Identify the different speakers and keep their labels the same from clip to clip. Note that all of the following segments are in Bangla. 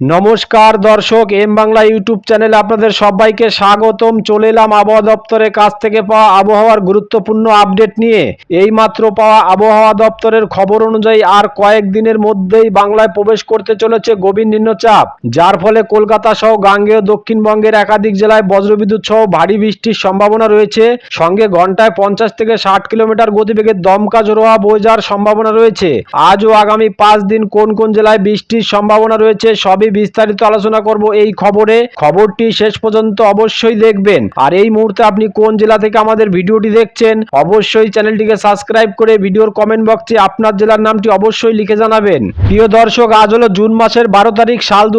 Speaker 1: নমস্কার দর্শক, এম বাংলা ইউটিউব চ্যানেলে আপনাদের সবাইকে স্বাগতম। চলে এলাম আবহাওয়া দপ্তরের কাছ থেকে পাওয়া আবহাওয়ার গুরুত্বপূর্ণ আপডেট নিয়ে। এইমাত্র পাওয়া আবহাওয়া দপ্তরের খবর অনুযায়ী আর কয়েকদিনের মধ্যেই বাংলায় প্রবেশ করতে চলেছে গভীর নিম্নচাপ, যার ফলে কলকাতা সহ গাঙ্গেয় দক্ষিণবঙ্গের একাধিক জেলায় বজ্রবিদ্যুৎ সহ ভারী বৃষ্টির সম্ভাবনা রয়েছে। সঙ্গে ঘন্টায় পঞ্চাশ থেকে ষাট কিলোমিটার গতিবেগে দমকা জোরোয়া বয়ে সম্ভাবনা রয়েছে। আজ ও আগামী পাঁচ দিন কোন কোন জেলায় বৃষ্টির সম্ভাবনা রয়েছে সবই বিস্তারিত আলোচনা করব এই খবরে। খবরটি শেষ পর্যন্ত অবশ্যই দেখবেন। আর এই মুহূর্তে আপনি কোন জেলা থেকে আমাদের ভিডিওটি দেখছেন, অবশ্যই চ্যানেলটিকে সাবস্ক্রাইব করে ভিডিওর কমেন্ট বক্সে আপনার জেলার নামটি অবশ্যই লিখে জানাবেন। প্রিয় দর্শক, আজ হলো জুন মাসের বারো তারিখ, সাল দু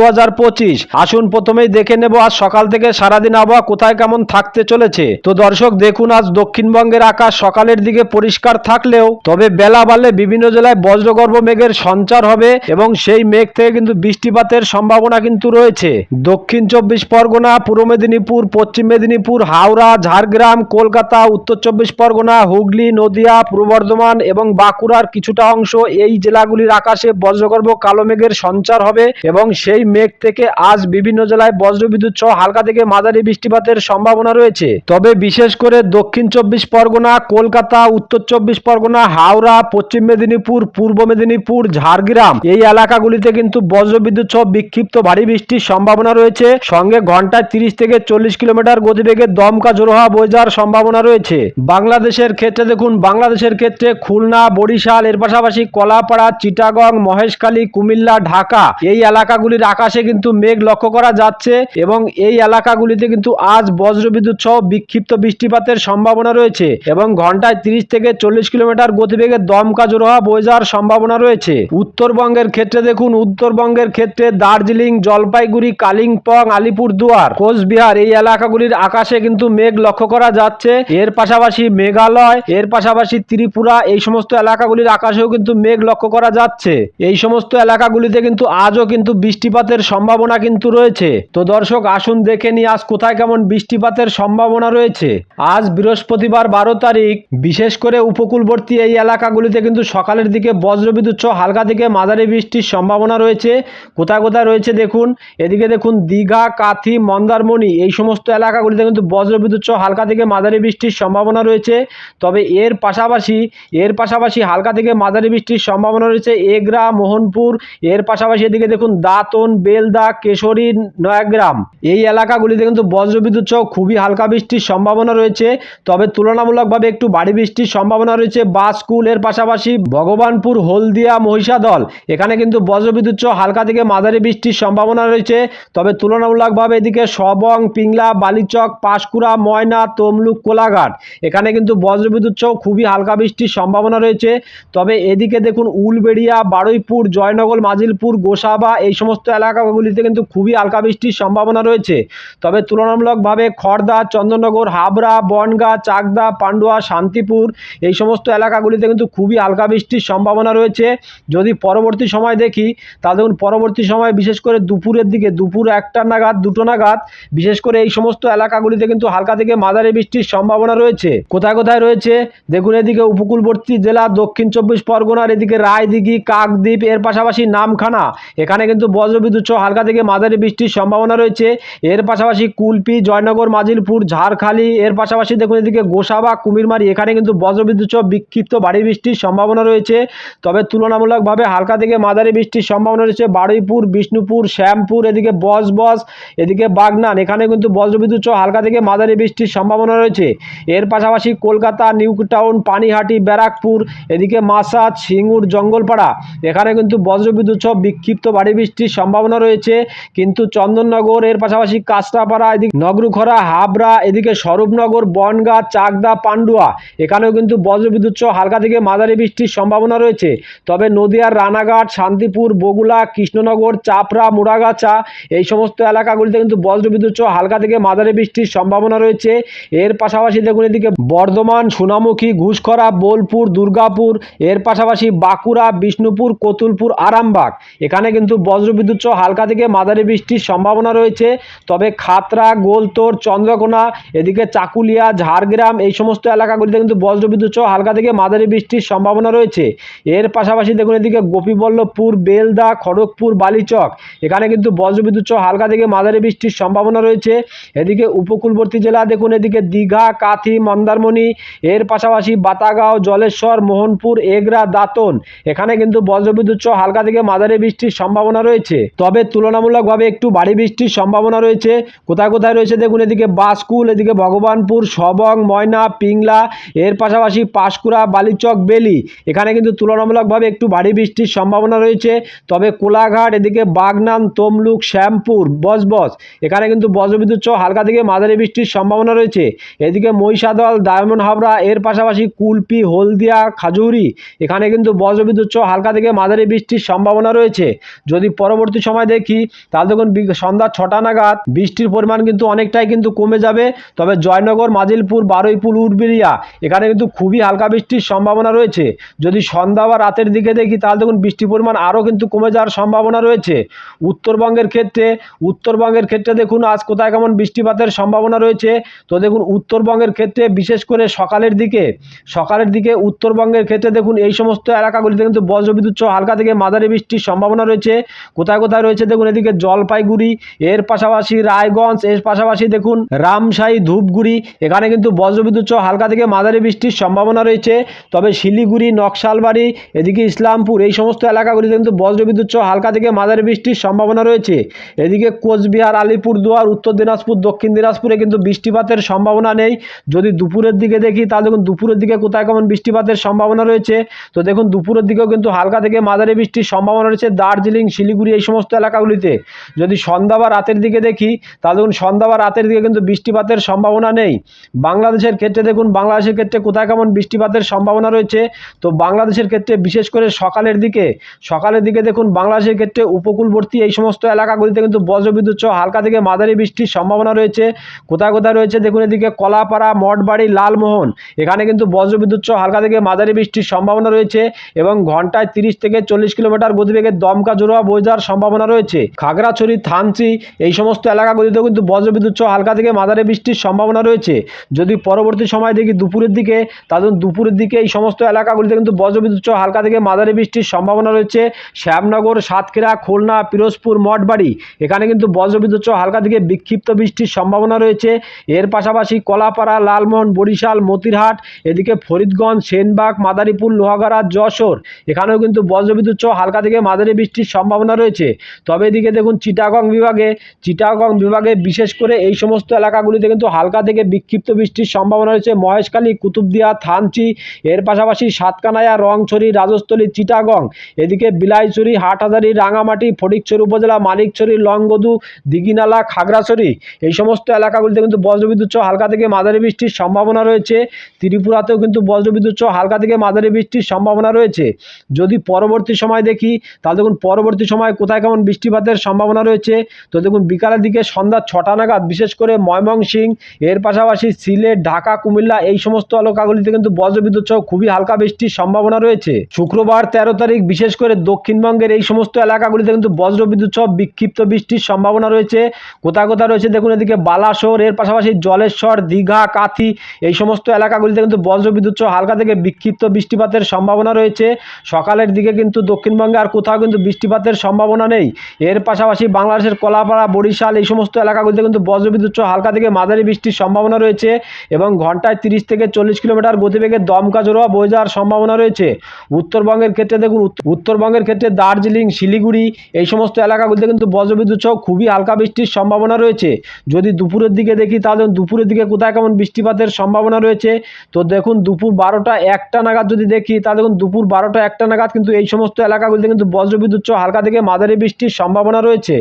Speaker 1: আসুন প্রথমেই দেখে নেব আজ সকাল থেকে সারাদিন আবহাওয়া কোথায় কেমন থাকতে চলেছে। তো দর্শক, দেখুন আজ দক্ষিণবঙ্গের আকাশ সকালের দিকে পরিষ্কার থাকলেও, তবে বেলা বাড়লে বিভিন্ন জেলায় বজ্রগর্ভ মেঘের সঞ্চার হবে এবং সেই মেঘ থেকে কিন্তু বৃষ্টিপাতের সম্ভাবনা কিন্তু রয়েছে। দক্ষিণ চব্বিশ পরগনা, পূর্ব মেদিনীপুর, পশ্চিম মেদিনীপুর, হাওড়া, ঝাড়গ্রাম, কলকাতা, উত্তর চব্বিশ পরগনা, হুগলি, নদিয়া, পূর্ব বর্ধমান এবং বাঁকুড়ার কিছুটা অংশ এই জেলাগুলির আকাশে বজ্রগর্ভ কালো মেঘের সঞ্চার হবে এবং সেই মেঘ থেকে আজ বিভিন্ন জেলায় বজ্রবিদ্যুৎ সহ হালকা থেকে মাঝারি বৃষ্টিপাতের সম্ভাবনা রয়েছে। তবে বিশেষ করে দক্ষিণ চব্বিশ পরগনা, কলকাতা, উত্তর চব্বিশ পরগনা, হাওড়া, পশ্চিম মেদিনীপুর, পূর্ব মেদিনীপুর, ঝাড়গ্রাম এই এলাকাগুলিতে কিন্তু বজ্রবিদ্যুৎ সহ বিক্ষিপ্ত ভারী বৃষ্টির সম্ভাবনা রয়েছে। সঙ্গে ঘন্টায় তিরিশ থেকে চল্লিশ কিলোমিটার গতিবেগে দমকা জোরোহা বয়ে যাওয়ার সম্ভাবনা রয়েছে। বাংলাদেশের ক্ষেত্রে দেখুন, বাংলাদেশের ক্ষেত্রে খুলনা, বরিশাল, এর পাশাপাশি কলাপাড়া, চিটাগং, মহেশখালী, কুমিল্লা, ঢাকা এই এলাকাগুলির আকাশে কিন্তু মেঘ লক্ষ্য করা যাচ্ছে এবং এই এলাকাগুলিতে কিন্তু আজ বজ্রবিদ্যুৎ সহ বিক্ষিপ্ত বৃষ্টিপাতের সম্ভাবনা রয়েছে এবং ঘন্টায় তিরিশ থেকে চল্লিশ কিলোমিটার গতিবেগে দমকা জোরোহা বয়ে যাওয়ার সম্ভাবনা রয়েছে। উত্তরবঙ্গের ক্ষেত্রে দেখুন, উত্তরবঙ্গের ক্ষেত্রে দার্জিলিং, জলপাইগুড়ি, কালিম্পং, আলিপুরদুয়ার, কোচবিহার এই এলাকাগুলির আকাশে কিন্তু মেঘ লক্ষ্য করা যাচ্ছে। এর পাশাপাশি মেঘালয়, এর পাশাপাশি ত্রিপুরা এই সমস্ত এলাকাগুলির আকাশেও কিন্তু মেঘ লক্ষ্য করা যাচ্ছে। এই সমস্ত এলাকাগুলিতে কিন্তু আজও কিন্তু বৃষ্টিপাতের সম্ভাবনা কিন্তু রয়েছে। তো দর্শক, আসুন দেখে নিই আজ কোথায় কেমন বৃষ্টিপাতের সম্ভাবনা রয়েছে। আজ বৃহস্পতিবার বারো তারিখ, বিশেষ করে উপকূলবর্তী এই এলাকাগুলিতে কিন্তু সকালের দিকে বজ্রবিদ্যুৎ হালকা থেকে মাঝারি বৃষ্টির সম্ভাবনা রয়েছে। কোথায় কোথায় রয়েছে দেখুন। এদিকে দেখুন, দীঘা, কাথি, মন্দারমণি, এই সমস্ত এলাকাগুলিতে কিন্তু বজ্রবিদ্যুৎ সহ হালকা থেকে মাঝারি বৃষ্টির সম্ভাবনা রয়েছে। তবে এর পাশাপাশি এর পাশাপাশি হালকা থেকে মাঝারি বৃষ্টির সম্ভাবনা রয়েছে এগরা, মোহনপুর, এর পাশাপাশি এদিকে দেখুন, দাঁতন, বেলদা, কেশরী, নয়াগ্রাম। এই এলাকাগুলিতে কিন্তু বজ্রবিদ্যুৎ সহ খুবই হালকা বৃষ্টির সম্ভাবনা রয়েছে। তবে তুলনামূলকভাবে একটু ভারী বৃষ্টির সম্ভাবনা রয়েছে বাসকুল, এর পাশাপাশি ভগবানপুর, হলদিয়া, মহিষাদল। এখানে কিন্তু বজ্রবিদ্যুৎ সহ হালকা থেকে মাঝারি বৃষ্টির সম্ভাবনা রয়েছে। তবে তুলনামূলকভাবে এদিকে সবং, পিংলা, বালিচক, পাঁশকুড়া, ময়না, তমলুক, কোলাঘাট। এখানে কিন্তু বজ্রবিদ্যুৎ সহ খুবই হালকা বৃষ্টির সম্ভাবনা রয়েছে। তবে এদিকে দেখুন উলবেড়িয়া, বারুইপুর, জয়নগর, মাজিলপুর, গোসাবা এই সমস্ত এলাকাগুলিতে কিন্তু খুবই হালকা বৃষ্টির সম্ভাবনা রয়েছে। তবে তুলনামূলকভাবে খড়দা চন্দননগর, হাবড়া, বনগা, চাকদা, পান্ডুয়া, শান্তিপুর এই সমস্ত এলাকাগুলিতে কিন্তু খুবই হালকা বৃষ্টির সম্ভাবনা রয়েছে। যদি পরবর্তী সময় দেখি, তাহলে দেখুন পরবর্তী সময় বিশেষ করে দুপুরের দিকে, দুপুর একটা নাগাদ, দুটো নাগাদ, বিশেষ করে এই সমস্ত এলাকাগুলিতে কিন্তু হালকা থেকে মাঝারি বৃষ্টির সম্ভাবনা রয়েছে। কোথায় কোথায় রয়েছে? দেখুন এদিকে উপকূলবর্তী জেলা, দক্ষিণ চব্বিশ পরগনার এদিকে রায়দিঘি, কাকদ্বীপ, এর পাশাপাশি নামখানা। এখানে কিন্তু বজ্রবিদ্যুৎ সহ হালকা থেকে মাঝারি বৃষ্টির সম্ভাবনা রয়েছে। এর পাশাপাশি কুলপি, জয়নগর, মাজিলপুর, ঝাড়খালি, এর পাশাপাশি দেখুন এদিকে গোসাবা, কুমিরমারি, এখানে কিন্তু বজ্রবিদ্যুৎ সহ বিক্ষিপ্ত ভারী বৃষ্টির সম্ভাবনা রয়েছে। তবে তুলনামূলকভাবে হালকা থেকে মাঝারি বৃষ্টির সম্ভাবনা রয়েছে। বারুইপুর বিষ্ণুপুর, শ্যামপুর, এদিকে বস এদিকে বাগনান। এখানে কিন্তু বজ্রবিদ্যুৎ সহ হালকা থেকে মাঝারি বৃষ্টির সম্ভাবনা রয়েছে। এর পাশাপাশি কলকাতা নিউ টাউন পানিহাটি, ব্যারাকপুর, এদিকে মাসাদ সিঙ্গুর, জঙ্গলপাড়া। এখানে কিন্তু বজ্রবিদ্যুৎ সহ বিক্ষিপ্ত ভারী বৃষ্টির সম্ভাবনা রয়েছে। কিন্তু চন্দননগর, এর পাশাপাশি কাস্টাপাড়া এদিকে নগরুখরা, হাবড়া, এদিকে স্বরূপনগর, বনগা, চাকদা, পান্ডুয়া। এখানেও কিন্তু বজ্রবিদ্যুৎ সহ হালকা থেকে মাঝারি বৃষ্টির সম্ভাবনা রয়েছে। তবে নদিয়ার রানাঘাট, শান্তিপুর বগুলা কৃষ্ণনগর চাপড়া, মুড়াগাছা, এই সমস্ত এলাকাগুলিতে কিন্তু বজ্রবিদ্যুৎ সহ হালকা থেকে মাঝারি বৃষ্টির সম্ভাবনা রয়েছে। এর পাশাপাশি দেখুন এদিকে বর্ধমান, সোনামুখী, ঘুষখরা, বোলপুর, দুর্গাপুর, এর পাশাপাশি বাঁকুড়া, বিষ্ণুপুর, কতুলপুর, আরামবাগ। এখানে কিন্তু বজ্রবিদ্যুৎ সহ হালকা থেকে মাঝারি বৃষ্টির সম্ভাবনা রয়েছে। তবে খাতরা গোলতোর, চন্দ্রকোনা, এদিকে চাকুলিয়া, ঝাড়গ্রাম, এই সমস্ত এলাকাগুলিতে কিন্তু বজ্রবিদ্যুৎ সহ হালকা থেকে মাঝারি বৃষ্টির সম্ভাবনা রয়েছে। এর পাশাপাশি দেখুন এদিকে গোপীবল্লভপুর, বেলদা, খড়গপুর, বালিচক ব্লক। এখানে কিন্তু বজ্রবিদ্যুৎ সহ হালকা থেকে মাঝারি বৃষ্টির সম্ভাবনা রয়েছে। এদিকে উপকূলবর্তী জেলা দেখুন, এদিকে দীঘা, কাথি, মন্দারমণি, এর পাশাপাশি বাতাগাঁও, জলেশ্বর, মোহনপুর, এগরা, দাঁতন। এখানে কিন্তু বজ্রবিদ্যুৎ সহ হালকা থেকে মাঝারি বৃষ্টির সম্ভাবনা রয়েছে। তবে তুলনামূলকভাবে একটু ভারী বৃষ্টির সম্ভাবনা রয়েছে। কোথায় কোথায় রয়েছে দেখুন, এদিকে বাসকুল এদিকে ভগবানপুর, সবং, ময়না, পিংলা, এর পাশাপাশি পাঁশকুড়া, বালিচক, বেলি। এখানে কিন্তু তুলনামূলকভাবে একটু ভারী বৃষ্টির সম্ভাবনা রয়েছে। তবে কোলাঘাট, এদিকে বাগনান, তমলুক, শ্যামপুর বজবজ এখানে কিন্তু বজ্রবিদ্যুৎ সহ হালকা থেকে মাঝারি বৃষ্টির সম্ভাবনা রয়েছে। এদিকে মহিষাদল, ডায়মন্ড হাবড়া, এর পাশাপাশি কুলপি, হলদিয়া, খাজুরি। এখানে কিন্তু বজ্রবিদ্যুৎ সহ হালকা থেকে মাঝারি বৃষ্টির সম্ভাবনা রয়েছে। যদি পরবর্তী সময় দেখি, তাহলে দেখুন বি- সন্ধ্যা ছটা নাগাদ বৃষ্টির পরিমাণ কিন্তু অনেকটাই কিন্তু কমে যাবে। তবে জয়নগর, মাজিলপুর, বারুইপুর উড়বেড়িয়া এখানে কিন্তু খুবই হালকা বৃষ্টির সম্ভাবনা রয়েছে। যদি সন্ধ্যা বা রাতের দিকে দেখি, তাহলে দেখুন বৃষ্টির পরিমাণ আরও কিন্তু কমে যাওয়ার সম্ভাবনা রয়েছে। উত্তরবঙ্গের ক্ষেত্রে উত্তরবঙ্গের ক্ষেত্রে দেখুন আজ কোথায় কেমন বৃষ্টিপাতের সম্ভাবনা রয়েছে। তো দেখুন উত্তরবঙ্গের ক্ষেত্রে বিশেষ করে সকালের দিকে সকালের দিকে উত্তরবঙ্গের ক্ষেত্রে দেখুন এই সমস্ত এলাকাগুলিতে কিন্তু বজ্রবিদ্যুৎ সহ হালকা থেকে মাঝারি বৃষ্টির সম্ভাবনা রয়েছে। কোথায় কোথায় রয়েছে দেখুন এদিকে জলপাইগুড়ি, এর পাশাপাশি রায়গঞ্জ, এর পাশাপাশি দেখুন রামশাহী ধূপগুড়ি, এখানে কিন্তু বজ্রবিদ্যুৎ সহ হালকা থেকে মাঝারি বৃষ্টির সম্ভাবনা রয়েছে। তবে শিলিগুড়ি, নকশালবাড়ি, এদিকে ইসলামপুর এই সমস্ত এলাকাগুলিতে কিন্তু বজ্রবিদ্যুৎ সহ হালকা থেকে মাঝারি বৃষ্টির সম্ভাবনা রয়েছে। এদিকে কোচবিহার, আলিপুরদুয়ার, উত্তর দিনাজপুর, দক্ষিণ দিনাজপুরে কিন্তু বৃষ্টিপাতের সম্ভাবনা নেই। যদি দুপুরের দিকে দেখি, তাহলে দেখুন দুপুরের দিকে কোথায় কেমন বৃষ্টিপাতের সম্ভাবনা রয়েছে। তো দেখুন দুপুরের দিকেও কিন্তু হালকা থেকে মাঝারি বৃষ্টির সম্ভাবনা রয়েছে দার্জিলিং, শিলিগুড়ি এই সমস্ত এলাকাগুলিতে। যদি সন্ধ্যা বা রাতের দিকে দেখি, তাহলে দেখুন সন্ধ্যা বা রাতের দিকে কিন্তু বৃষ্টিপাতের সম্ভাবনা নেই। বাংলাদেশের ক্ষেত্রে দেখুন, বাংলাদেশের ক্ষেত্রে কোথায় কেমন বৃষ্টিপাতের সম্ভাবনা রয়েছে? তো বাংলাদেশের ক্ষেত্রে বিশেষ করে সকালের দিকে সকালের দিকে দেখুন বাংলাদেশের ক্ষেত্রে উপকূলবর্তী এই সমস্ত এলাকাগুলিতে কিন্তু বজ্রবিদ্যুৎ সহ হালকা থেকে মাঝারি বৃষ্টির সম্ভাবনা রয়েছে। কোথায় কোথায় রয়েছে? দেখুন এদিকে কলাপাড়া, মঠবাড়ি, লালমোহন। এখানে কিন্তু বজ্রবিদ্যুৎ সহ হালকা থেকে মাঝারি বৃষ্টির সম্ভাবনা রয়েছে এবং ঘন্টায় তিরিশ থেকে চল্লিশ কিলোমিটার গতিবেগে দমকা জোড়া বয়ে যাওয়ার সম্ভাবনা রয়েছে। খাগড়াছড়ি, থানচি এই সমস্ত এলাকাগুলিতেও কিন্তু বজ্রবিদ্যুৎ সহ হালকা থেকে মাঝারি বৃষ্টির সম্ভাবনা রয়েছে। যদি পরবর্তী সময় দেখি দুপুরের দিকে, তাহলে দুপুরের দিকে এই সমস্ত এলাকাগুলিতে কিন্তু বজ্রবিদ্যুৎ সহ হালকা থেকে মাঝারি বৃষ্টির সম্ভাবনা রয়েছে। শ্যামনগর, সাতক্ষীরা, খুলনা পিরোজপুর, মঠবাড়ি। এখানে কিন্তু বজ্রবিদ্যুৎ সহ হালকা থেকে বিক্ষিপ্ত বৃষ্টির সম্ভাবনা রয়েছে। এর পাশাপাশি কলাপাড়া, লালমোহন, বরিশাল, মতিরহাট, এদিকে ফরিদগঞ্জ, সেনবাগ, মাদারীপুর, লোহাগাড়া, যশোর। এখানেও কিন্তু বজ্রবিদ্যুৎ সহ হালকা থেকে মাঝারি বৃষ্টির সম্ভাবনা রয়েছে। তবে এদিকে দেখুন চিটাগং বিভাগে চিটাগং বিভাগে বিশেষ করে এই সমস্ত এলাকাগুলিতে কিন্তু হালকা থেকে বিক্ষিপ্ত বৃষ্টির সম্ভাবনা রয়েছে। মহেশখালী, কুতুবদিয়া, থানচি, এর পাশাপাশি সাতকানায়া, রংছড়ি, রাজস্থলী, চিটাগং। এদিকে বিলাইছড়ি, হাটহাজারি, রাঙামাটি ফটিকছড়ি উপজেলা, মানিকছড়ি, লংগদু, দিঘিনালা, খাগড়াছড়ি, এই সমস্ত এলাকাগুলিতে কিন্তু বজ্রবিদ্যুৎ সহ হালকা থেকে মাঝারি বৃষ্টির সম্ভাবনা রয়েছে। ত্রিপুরাতেও কিন্তু বজ্রবিদ্যুৎ সহ হালকা থেকে মাঝারি বৃষ্টির সম্ভাবনা রয়েছে। যদি পরবর্তী সময় দেখি, তাহলে দেখুন পরবর্তী সময় কোথায় কেমন বৃষ্টিপাতের সম্ভাবনা রয়েছে। তো দেখুন বিকালের দিকে সন্ধ্যা ছটা নাগাদ, বিশেষ করে ময়মনসিং এর পাশাপাশি সিলেট, ঢাকা, কুমিল্লা, এই সমস্ত এলাকাগুলিতে কিন্তু বজ্রবিদ্যুৎ সহ খুবই হালকা বৃষ্টির সম্ভাবনা রয়েছে। শুক্রবার তেরো তারিখ, বিশেষ করে দক্ষিণবঙ্গের এই সমস্ত এলাকাগুলিতে কিন্তু বজ্রবিদ্যুৎ সহ বিক্ষিপ্ত বৃষ্টির সম্ভাবনা রয়েছে। কোথায় কোথায় রয়েছে দেখুন এদিকে বালাসোর, এর পাশাপাশি জলেশ্বর, দীঘা, কাথি এই সমস্ত এলাকাগুলিতে কিন্তু বজ্রবিদ্যুৎ সহ হালকা থেকে বিক্ষিপ্ত বৃষ্টিপাতের সম্ভাবনা রয়েছে। সকালের দিকে কিন্তু দক্ষিণবঙ্গে আর কোথাও কিন্তু বৃষ্টিপাতের সম্ভাবনা নেই। এর পাশাপাশি বাংলাদেশের কলাপাড়া, বরিশাল এই সমস্ত এলাকাগুলিতে কিন্তু বজ্রবিদ্যুৎ সহ হালকা থেকে মাঝারি বৃষ্টির সম্ভাবনা রয়েছে এবং ঘন্টায় তিরিশ থেকে চল্লিশ কিলোমিটার গতিবেগে দমকা জোড়া বয়ে যাওয়ার সম্ভাবনা রয়েছে। উত্তরবঙ্গের ক্ষেত্রে দেখুন উত্ত- উত্তরবঙ্গের ক্ষেত্রে দার্জিলিং, শিলিগুড়ি এই সমস্ত এলাকাগুলিতে কিন্তু বজ্রবিদ্যুৎ সহ খুবই হালকা বৃষ্টির সম্ভাবনা রয়েছে। যদি দুপুরের দিকে দেখি তাহলে দুপুরের দিকে কোথায় কেমন বৃষ্টিপাতের সম্ভাবনা রয়েছে? তো দেখুন দুপুর বারোটা একটা নাগাদ যদি দেখি তাহলে দেখুন দুপুর বারোটা একটা নাগাদ কিন্তু এই সমস্ত এলাকাগুলিতে কিন্তু বজ্রবিদ্যুৎ সহ হালকা থেকে মাঝারি বৃষ্টির সম্ভাবনা রয়েছে।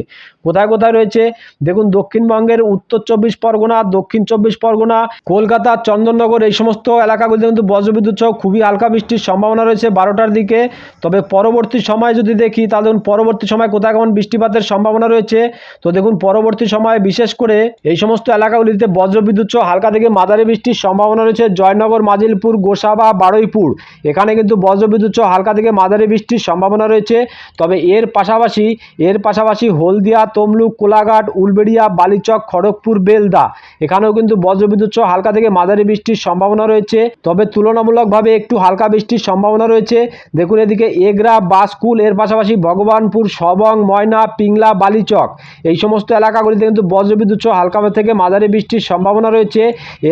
Speaker 1: কোথায় কোথায় রয়েছে? দেখুন দক্ষিণবঙ্গের উত্তর চব্বিশ পরগনা, দক্ষিণ চব্বিশ পরগনা, কলকাতা, চন্দননগর এই সমস্ত এলাকাগুলিতে কিন্তু বজ্রবিদ্যুৎ সহ খুবই হালকা বৃষ্টির সম্ভাবনা রয়েছে বারোটার দিকে। তবে পরবর্তী সময় যদি দেখি তাহলে পরবর্তী সময় কোথায় কেমন বৃষ্টিপাতের সম্ভাবনা রয়েছে। তো দেখুন, পরবর্তী সময়ে বিশেষ করে এই সমস্ত এলাকাগুলিতে বজ্রবিদ্যুৎ সহ হালকা থেকে মাঝারি বৃষ্টির সম্ভাবনা রয়েছে। জয়নগর, মাজিলপুর, গোসাবা, বারুইপুর, এখানে কিন্তু বজ্রবিদ্যুৎ সহ হালকা থেকে মাঝারি বৃষ্টির সম্ভাবনা রয়েছে। তবে এর পাশাপাশি এর পাশাপাশি হলদিয়া, তমলুক, কোলাঘাট, উলবেড়িয়া, বালিচক, খড়গপুর, বেলদা, এখানেও কিন্তু বজ্রবিদ্যুৎ সহ হালকা থেকে মাঝারি বৃষ্টির সম্ভাবনা রয়েছে। তবে তুলনামূলকভাবে একটু হালকা বৃষ্টির সম্ভাবনা রয়েছে। দেখুন, এদিকে এগরা, বাসকুল, এর পাশাপাশি ভগবানপুর, সব লবং, ময়না, পিংলা, বালিচক। এই সমস্ত এলাকাগুলিতে কিন্তু বজ্রবিদ্যুৎ সহ হালকা থেকে মাঝারি বৃষ্টির সম্ভাবনা রয়েছে।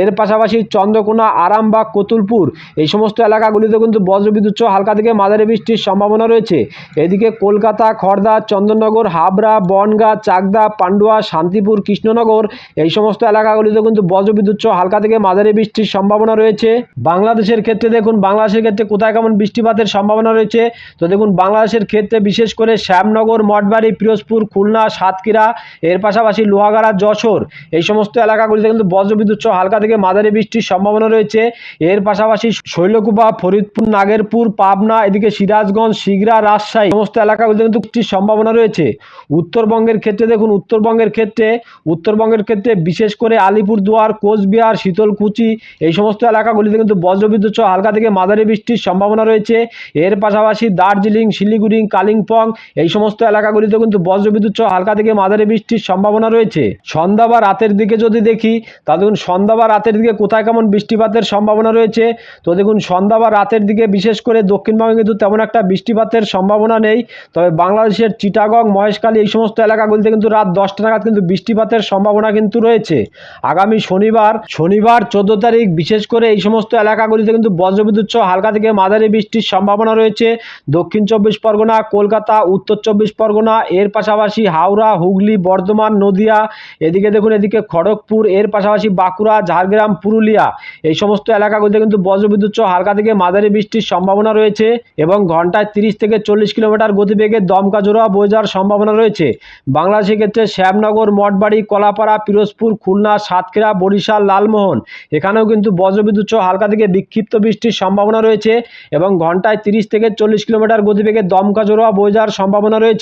Speaker 1: এর পাশাপাশি চন্দ্রকোনা, আরামবাগ, কতুলপুর এই সমস্ত এলাকাগুলিতে কিন্তু বজ্রবিদ্যুৎ সহ হালকা থেকে মাঝারি বৃষ্টির সম্ভাবনা রয়েছে। এদিকে কলকাতা খড়দা চন্দননগর, হাবড়া, বনগাঁ, চাকদা, পান্ডুয়া, শান্তিপুর, কৃষ্ণনগর এই সমস্ত এলাকাগুলিতে কিন্তু বজ্রবিদ্যুৎ সহ হালকা থেকে মাঝারি বৃষ্টির সম্ভাবনা রয়েছে। বাংলাদেশের ক্ষেত্রে দেখুন, বাংলাদেশের ক্ষেত্রে কোথায় কেমন বৃষ্টিপাতের সম্ভাবনা রয়েছে? তো দেখুন, বাংলাদেশের ক্ষেত্রে বিশেষ করে শ্যামনগর মঠবাড়ি, পিরোজপুর, খুলনা, সাতক্ষীরা, এর পাশাপাশি লোহাগাড়া, যশোর। এই সমস্ত এলাকাগুলিতে কিন্তু বজ্রবিদ্যুৎ সহ হালকা থেকে মাঝারি বৃষ্টির সম্ভাবনা রয়েছে। এর পাশাপাশি শৈলকুপা, ফরিদপুর, নাগেরপুর, পাবনা, এদিকে সিরাজগঞ্জ, শিগরা, রাজশাহী সমস্ত এলাকাগুলিতে কিন্তু বৃষ্টির সম্ভাবনা রয়েছে। উত্তরবঙ্গের ক্ষেত্রে দেখুন, উত্তরবঙ্গের ক্ষেত্রে উত্তরবঙ্গের ক্ষেত্রে বিশেষ করে আলিপুরদুয়ার, কোচবিহার, শীতলকুচি, এই সমস্ত এলাকাগুলিতে কিন্তু বজ্রবিদ্যুৎ সহ হালকা থেকে মাঝারি বৃষ্টির সম্ভাবনা রয়েছে। এর পাশাপাশি দার্জিলিং, শিলিগুড়ি, কালিম্পং, এই সমস্ত এলাকাগুলিতে কিন্তু বজ্রবিদ্যুৎ সহ হালকা থেকে মাঝারি বৃষ্টির সম্ভাবনা রয়েছে। সন্ধ্যা বা রাতের দিকে যদি দেখি তা দেখুন সন্ধ্যা বা রাতের দিকে কোথায় কেমন বৃষ্টিপাতের সম্ভাবনা রয়েছে। তো দেখুন সন্ধ্যা বা রাতের দিকে বিশেষ করে দক্ষিণবঙ্গে কিন্তু তেমন একটা বৃষ্টিপাতের সম্ভাবনা নেই। তবে বাংলাদেশের চিটাগং, মহেশখালী এই সমস্ত এলাকাগুলিতে কিন্তু রাত দশটা নাগাদ কিন্তু বৃষ্টিপাতের সম্ভাবনা কিন্তু রয়েছে। আগামী শনিবার শনিবার চোদ্দ তারিখ বিশেষ করে এই সমস্ত এলাকাগুলিতে কিন্তু বজ্রবিদ্যুৎ সহ হালকা থেকে মাঝারি বৃষ্টির সম্ভাবনা রয়েছে। দক্ষিণ চব্বিশ পরগনা, কলকাতা, উত্তর চব্বিশ পরগনা, এর পাশাপাশি হাওড়া, হুগলি, বর্ধমান, নদিয়া, এদিকে দেখুন, এদিকে খড়গপুর, এর পাশাপাশি বাঁকুড়া, ঝাড়গ্রাম, পুরুলিয়া। এই সমস্ত এলাকাগুলিতে কিন্তু বজ্রবিদ্যুৎ সহ হালকা থেকে মাঝারি বৃষ্টির সম্ভাবনা রয়েছে এবং ঘন্টায় তিরিশ থেকে চল্লিশ কিলোমিটার গতিবেগে দমকা জোড়া বয়ে যাওয়ার সম্ভাবনা রয়েছে। বাংলাদেশের ক্ষেত্রে শ্যামনগর, মঠবাড়ি, কলাপাড়া, পিরোজপুর, খুলনা, সাতক্ষীরা, বরিশাল, লালমোহন, এখানেও কিন্তু বজ্রবিদ্যুৎ সহ হালকা থেকে বিক্ষিপ্ত বৃষ্টির সম্ভাবনা রয়েছে এবং ঘন্টায় তিরিশ থেকে চল্লিশ কিলোমিটার গতিবেগে দমকা জোড়া বয়ে যাওয়ার সম্ভাবনা রয়েছে।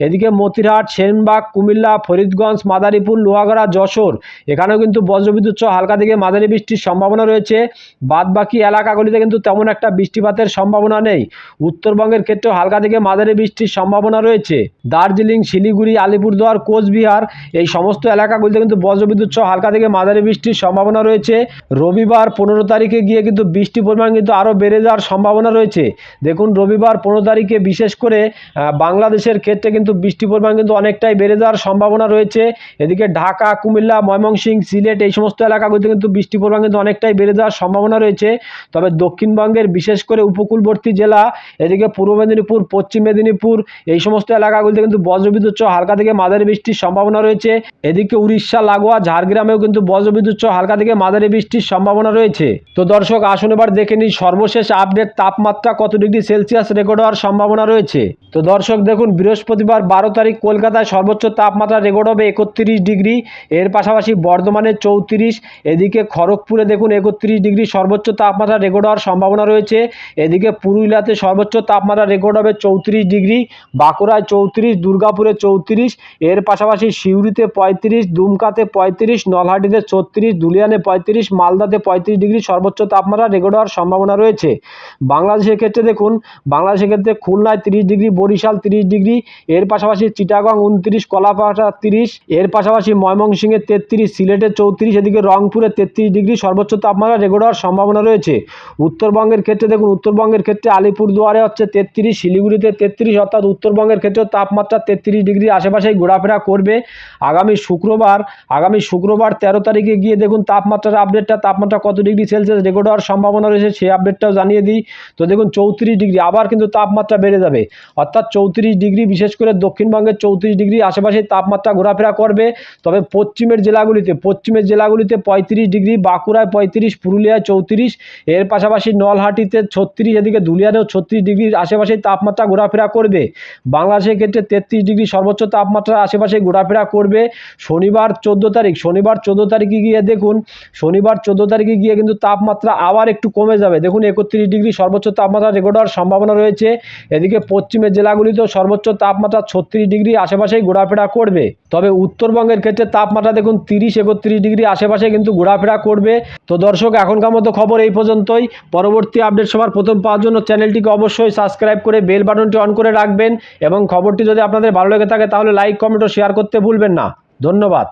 Speaker 1: এদিকে মতিরহাট সেনবাগ কুমিল্লা ফরিদগঞ্জ মাদারীপুর লোহাগড়া যশোর এখানেও কিন্তু বজ্রবিদ্যুৎ সহ হালকা থেকে মাঝারি বৃষ্টির সম্ভাবনা রয়েছে। বাদ বাকি এলাকাগুলিতে কিন্তু তেমন একটা বৃষ্টিপাতের সম্ভাবনা নেই। উত্তরবঙ্গের ক্ষেত্রেও হালকা থেকে মাঝারি বৃষ্টির সম্ভাবনা রয়েছে। দার্জিলিং শিলিগুড়ি আলিপুরদুয়ার কোচবিহার এই সমস্ত এলাকাগুলিতে কিন্তু বজ্রবিদ্যুৎ সহ হালকা থেকে মাঝারি বৃষ্টির সম্ভাবনা রয়েছে। রবিবার পনেরো তারিখে গিয়ে কিন্তু বৃষ্টির পরিমাণ কিন্তু আরও বেড়ে যাওয়ার সম্ভাবনা রয়েছে। দেখুন রবিবার পনেরো তারিখে বিশেষ করে আহ, বাংলাদেশের ক্ষেত্রে কিন্তু বৃষ্টির পরিমাণ কিন্তু অনেকটাই বেড়ে যাওয়ার সম্ভাবনা রয়েছে। এদিকে ঢাকা, কুমিল্লা ময়মনসিংহ সিলেট এই সমস্ত এলাকাগুলিতে কিন্তু বৃষ্টির পরিমাণ কিন্তু অনেকটাই বেড়ে যাওয়ার সম্ভাবনা রয়েছে। তবে দক্ষিণবঙ্গের বিশেষ করে উপকূলবর্তী জেলা, এদিকে পূর্ব মেদিনীপুর, পশ্চিম মেদিনীপুর এই সমস্ত এলাকাগুলিতে কিন্তু বজ্রবিদ্যুৎ হালকা থেকে মাঝারি বৃষ্টির সম্ভাবনা রয়েছে। এদিকে উড়িষ্যা, লাগোয়া, ঝাড়গ্রামেও কিন্তু বজ্রবিদ্যুৎ হালকা থেকে মাঝারি বৃষ্টির সম্ভাবনা রয়েছে। তো দর্শক, আসুন এবার দেখে নিই সর্বশেষ আপডেট তাপমাত্রা কত ডিগ্রি সেলসিয়াস রেকর্ড হওয়ার সম্ভাবনা রয়েছে। তো দর্শক, দেখুন বৃহস্পতিবার বারো তারিখ কলকাতায় সর্বোচ্চ তাপমাত্রা রেকর্ড হবে একত্রিশ ডিগ্রি। এর পাশাপাশি বর্ধমানে চৌত্রিশ, এদিকে খড়গপুরে দেখুন একত্রিশ ডিগ্রি সর্বোচ্চ তাপমাত্রা রেকর্ড হওয়ার সম্ভাবনা রয়েছে। এদিকে পুরুলিয়াতে সর্বোচ্চ তাপমাত্রা রেকর্ড হবে চৌত্রিশ ডিগ্রি, বাঁকুড়ায় চৌত্রিশ, দুর্গাপুরে চৌত্রিশ, এর পাশাপাশি সিউড়িতে পঁয়ত্রিশ, দুমকাতে পঁয়ত্রিশ, নলহাটিতে ছত্রিশ, দুলিয়ানে পঁয়ত্রিশ, মালদাতে পঁয়ত্রিশ ডিগ্রি সর্বোচ্চ তাপমাত্রা রেকর্ড হওয়ার সম্ভাবনা রয়েছে। বাংলাদেশের ক্ষেত্রে দেখুন, বাংলাদেশের ক্ষেত্রে খুলনায় তিরিশ ডিগ্রি, বরিশাল তিরিশ ডিগ্রি এর পাশাপাশি চিটাগং উনত্রিশ, কলাপাড়া তিরিশ, এর পাশাপাশি ময়মনসিংহে তেত্রিশ, সিলেটে চৌত্রিশ, এদিকে রংপুরে তেত্রিশ ডিগ্রি সর্বোচ্চ তাপমাত্রা রেকর্ড হওয়ার সম্ভাবনা রয়েছে। উত্তরবঙ্গের ক্ষেত্রে দেখুন, উত্তরবঙ্গের ক্ষেত্রে আলিপুরদুয়ারে হচ্ছে তেত্রিশ, শিলিগুড়িতে তেত্রিশ, অর্থাৎ উত্তরবঙ্গের ক্ষেত্রেও তাপমাত্রা তেত্রিশ ডিগ্রি আশেপাশেই ঘোরাফেরা করবে। আগামী শুক্রবার আগামী শুক্রবার তেরো তারিখে গিয়ে দেখুন তাপমাত্রার আপডেটটা তাপমাত্রা কত ডিগ্রি সেলসিয়াস রেকর্ড হওয়ার সম্ভাবনা রয়েছে সেই আপডেটটাও জানিয়ে দিই। তো দেখুন চৌত্রিশ ডিগ্রি, আবার কিন্তু তাপমাত্রা বেড়ে যাবে। অর্থাৎ চৌত্রিশ ডিগ্রি বিশেষ করে দক্ষিণবঙ্গের চৌত্রিশ ডিগ্রি আশেপাশে তাপমাত্রা ঘোরাফেরা করবে, তবে পশ্চিমের জেলাগুলিতে পশ্চিমের জেলাগুলিতে পঁয়ত্রিশ ডিগ্রি, বাঁকুড়ায় পঁয়ত্রিশ, পুরুলিয়ায় চৌত্রিশ, এর পাশাপাশি নলহাটিতে ছত্রিশ, এদিকে ধুলিয়ানেও ছত্রিশ ডিগ্রির আশেপাশে তাপমাত্রা ঘোরাফেরা করবে। বাংলাদেশের ক্ষেত্রে তেত্রিশ ডিগ্রি সর্বোচ্চ তাপমাত্রার আশেপাশে ঘোরাফেরা করবে। শনিবার চোদ্দ তারিখ, শনিবার চোদ্দ তারিখে গিয়ে দেখুন, শনিবার চোদ্দ তারিখে গিয়ে কিন্তু তাপমাত্রা আবার একটু কমে যাবে। দেখুন, একত্রিশ ডিগ্রি সর্বোচ্চ তাপমাত্রা রেকর্ড হওয়ার সম্ভাবনা রয়েছে। এদিকে পশ্চিমের জেলাগুলিতেও সর্বোচ্চ তাপমাত্রা ছত্রিশ ডিগ্রি আশেপাশেই ঘোরাফেরা করবে। তবে উত্তরবঙ্গের ক্ষেত্রে তাপমাত্রা দেখুন তিরিশ, একত্রিশ ডিগ্রি আশেপাশে কিন্তু ঘোরাফেরা করবে। তো দর্শক, এখনকার মতো খবর এই পর্যন্তই। পরবর্তী আপডেট সবার প্রথম পাওয়ার জন্য চ্যানেলটিকে অবশ্যই সাবস্ক্রাইব করে বেল বাটনটি অন করে রাখবেন এবং খবরটি যদি আপনাদের ভালো লেগে থাকে তাহলে লাইক, কমেন্ট ও শেয়ার করতে ভুলবেন না। ধন্যবাদ।